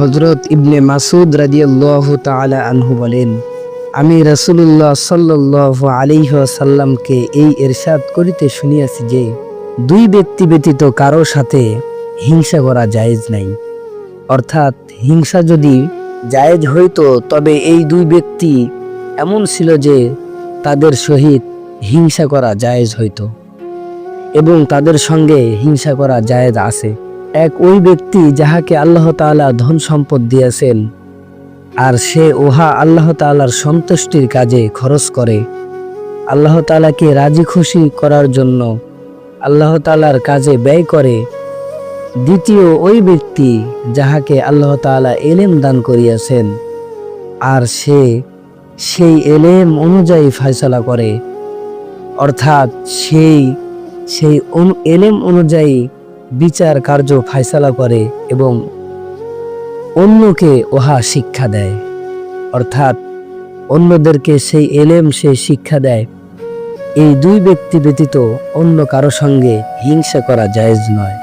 হজরত ইবনে মাসুদ রাদিয়াল্লাহ তাআলা আনহু বলেন, আমি রাসূলুল্লাহ সাল্লাহ সাল্লামকে এই এরশাদ করিতে শুনিয়াছি যে, দুই ব্যক্তি ব্যতীত কারও সাথে হিংসা করা জায়েজ নাই। অর্থাৎ হিংসা যদি জায়েজ হইতো, তবে এই দুই ব্যক্তি এমন ছিল যে, তাদের সহিত হিংসা করা জায়েজ হইতো এবং তাদের সঙ্গে হিংসা করা জায়েজ আছে। এক ওই ব্যক্তি যাহাকে আল্লাহ তাআলা ধন সম্পদ দিয়েছেন, আর সে উহা আল্লাহ তালার সন্তুষ্টির কাজে খরচ করে। আল্লাহ তাআলাকে রাজি খুশি করার জন্য আল্লাহ তালার কাজে ব্যয় করে। দ্বিতীয় ওই ব্যক্তি যাহাকে আল্লাহ তাআলা এলেম দান করিয়াছেন, আর সে সেই এলেম অনুযায়ী ফয়সলা করে। অর্থাৎ সেই সেই এলেম অনুযায়ী বিচার কার্য ফায়সালা করে এবং অন্যকে ওহা শিক্ষা দেয়। অর্থাৎ অন্যদেরকে সেই এলেম সে শিক্ষা দেয়। এই দুই ব্যক্তি ব্যতীত অন্য কারও সঙ্গে হিংসা করা জায়েজ নয়।